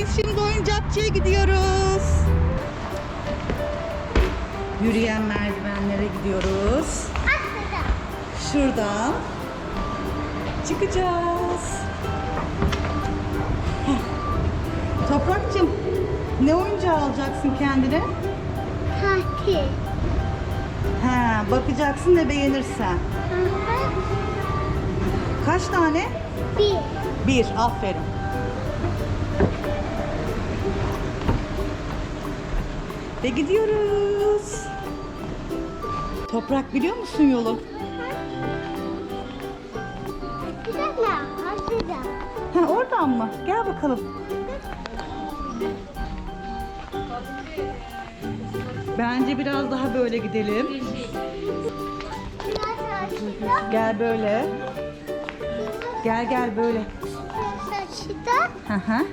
Biz şimdi oyuncakçıya gidiyoruz. Yürüyen merdivenlere gidiyoruz. Şuradan çıkacağız. Toprakçım ne oyuncağı alacaksın kendine? Tatil. Ha, bakacaksın ne beğenirsen. Kaç tane? Bir. Bir, aferin. Ve gidiyoruz. Toprak biliyor musun yolu? Bir dakika. Açacağım. Ha, oradan mı? Gel bakalım. Bence biraz daha böyle gidelim. Gel böyle. Gel gel böyle. Hı hı.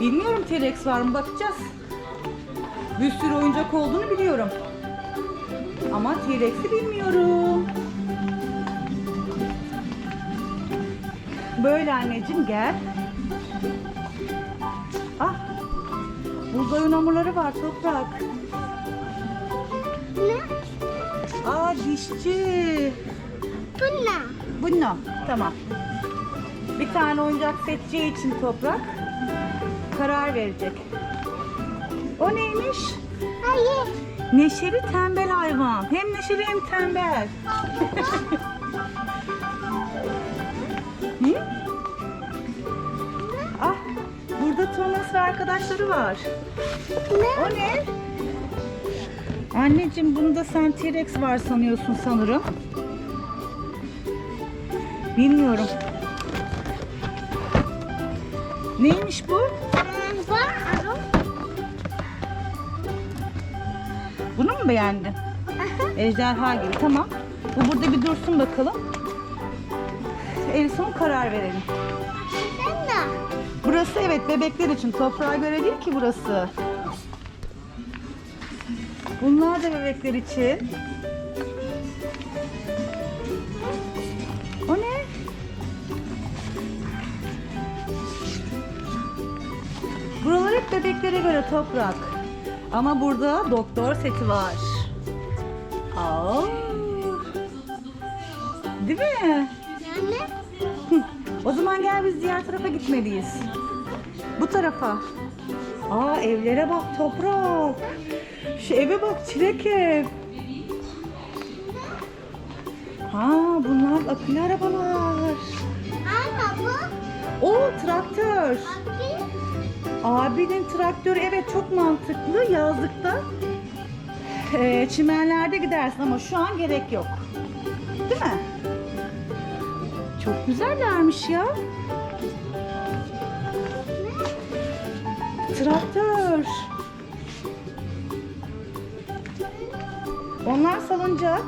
Bilmiyorum T-Rex var mı bakacağız. Bir sürü oyuncak olduğunu biliyorum. Ama T-Rex'i bilmiyorum. Böyle anneciğim gel. Ah. Burada oyun hamurları var toprak. Ne? Aa dişçi. Bu ne? Bu ne? Tamam. Bir tane oyuncak seçeceği için toprak karar verecek. O neymiş? Hayır. Neşeli tembel hayvan. Hem neşeli hem tembel. Hı? Ah, burada Thomas ve arkadaşları var. Ne? O ne? Anneciğim bunda sen T-Rex var sanıyorsun sanırım. Bilmiyorum. Neymiş bu? Bunu mu beğendin? Ejderha gibi tamam. Bu burada bir dursun bakalım. En son karar verelim. Sen de. Burası evet bebekler için. Toprağa göre değil ki burası. Bunlar da bebekler için. O ne? Buralar hep bebeklere göre toprak. Ama burada doktor seti var. Aa. Değil mi? Yani Hı. O zaman gel biz diğer tarafa gitmeliyiz. Bu tarafa. Aa evlere bak toprak. Şu eve bak çilek ev. Ha bunlar akülü arabalar. ama bu O traktör. abi Abinin traktörü evet çok mantıklı yazlıkta. eee, çimenlerde gidersin ama şu an gerek yok. Değil mi? Çok güzellermiş ya. Traktör. Onlar salıncak.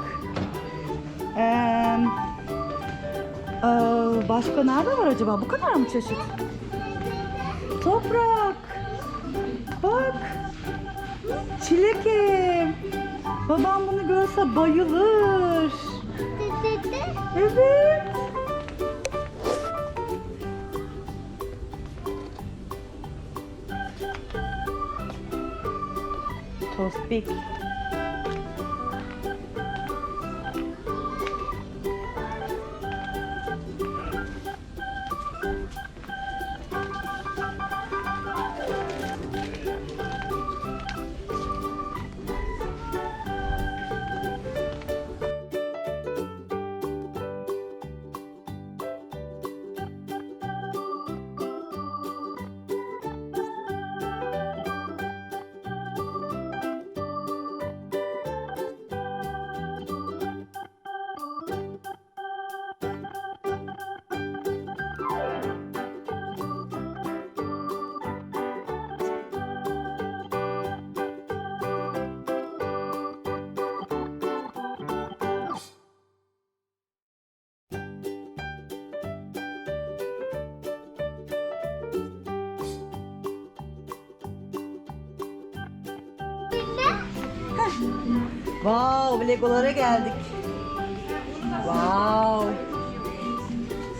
Eee, eee, başka nerede var acaba? Bu kadar mı çeşit? Toprak. Bak. Çilek ev. Babam bunu görse bayılır. Evet. Tospik. Wow, Legolara geldik. Wow.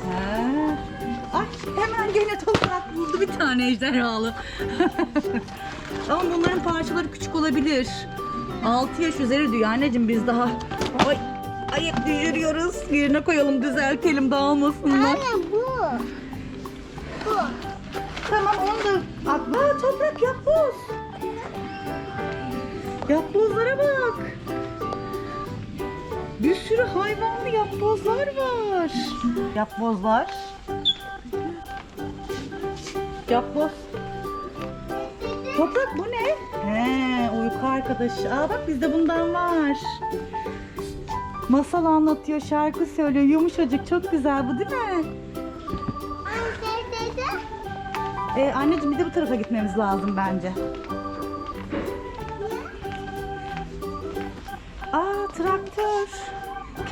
Ha. Ay hemen gene toprak buldu bir tane ejderhalı. Ama bunların parçaları küçük olabilir. 6 yaş üzeri diyor anneciğim biz daha. Ay, ay hep düşürüyoruz. Yerine koyalım düzeltelim dağılmasınlar. Anne bu. Bu. Tamam onu da atma toprak yapboz. Yapbozlara bak. Bir sürü hayvanlı yapbozlar var. Yapbozlar. Yapboz. Toprak bu ne? He, uyku arkadaşı. Aa bak bizde bundan var. Masal anlatıyor, şarkı söylüyor. Yumuşacık, çok güzel bu değil mi? Anne dede. Ee, anneciğim bir de bu tarafa gitmemiz lazım bence.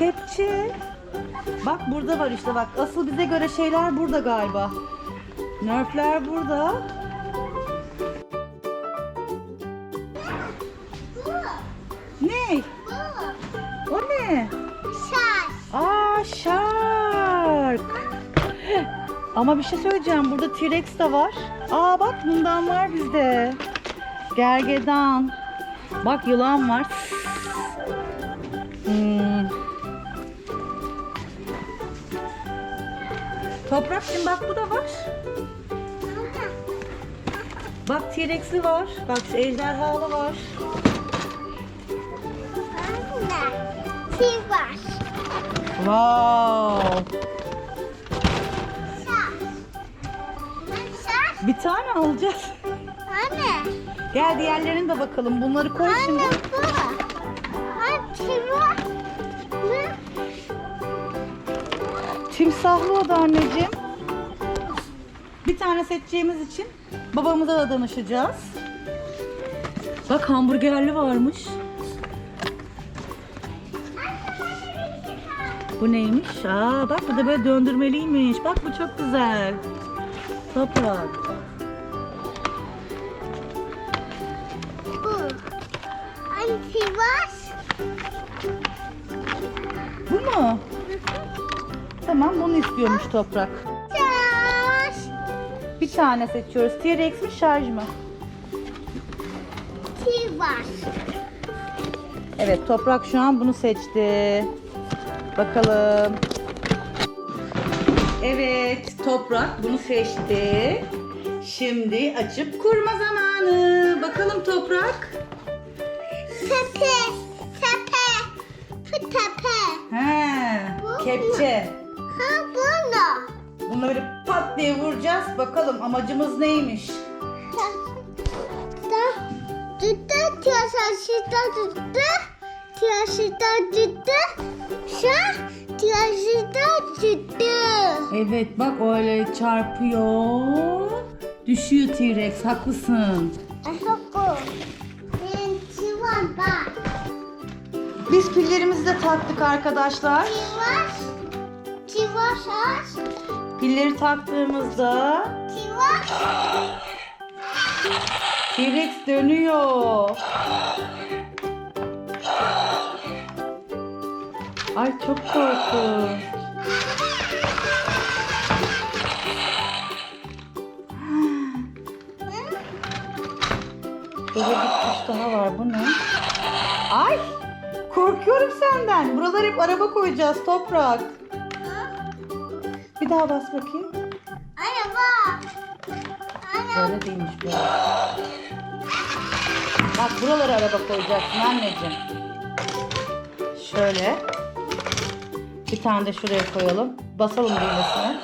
Kepçe. Bak burada var işte bak. Asıl bize göre şeyler burada galiba. Nerfler burada. Bu. Ne? Bu. O ne? Şaş. Aa şark. Ama bir şey söyleyeceğim. Burada T-Rex de var. Aa bak bundan var bizde. Gergedan. Bak yılan var. Hmm. Toprakçım bak bu da var. Bak T-Rex'li var. Bak şu ejderhalı var. Anne. Sivas. Wow. Bir tane alacağız. Anne. Gel diğerlerine de bakalım. Bunları koy şimdi. Anne bu. Timsahlı o da anneciğim. Bir tane seçeceğimiz için babamıza da danışacağız. Bak hamburgerli varmış. Bu neymiş? Aa bak bu da böyle döndürmeliymiş. Bak bu çok güzel. Toprak. Bu. Sivas. Bu mu? Tamam bunu istiyormuş Toprak. Şaş. Bir tane seçiyoruz. T-Rex mi şarj mı? Sivas. Evet Toprak şu an bunu seçti. Bakalım. Evet Toprak bunu seçti. Şimdi açıp kurma zamanı. Bakalım Toprak. Tepe. Tepe. Tepe. He, kepçe. Ha bunu. Bunu böyle pat diye vuracağız. Bakalım amacımız neymiş? Da. Tuttu. Tiyaşıda tuttu. Tiyaşıda tuttu. Şa. Tiyaşıda tuttu. Evet bak öyle çarpıyor. Düşüyor T-Rex haklısın. Bak. Biz pillerimizi de taktık arkadaşlar. Sivas. Aç. Pilleri taktığımızda. T-Rex dönüyor. Ay çok korkunç. Burada bir kuş daha var. Bu ne? Ay! Korkuyorum senden. Buralara hep araba koyacağız. Toprak. Bir daha bas bakayım. Anne bak. Anne. Öyle değilmiş böyle. Bak buralara araba koyacaksın anneciğim. Şöyle. Bir tane de şuraya koyalım. Basalım düğmesine.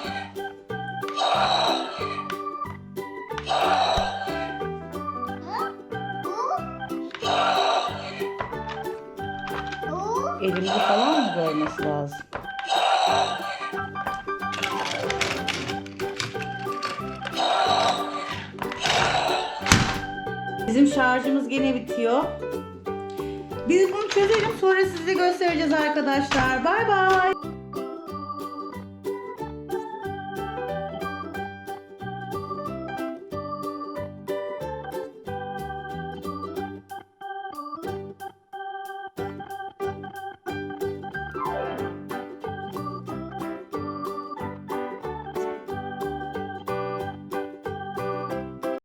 Bu. Elimizi falan mı görmesi lazım? Bizim şarjımız gene bitiyor. Biz bunu çözelim sonra size göstereceğiz arkadaşlar. Bay bay.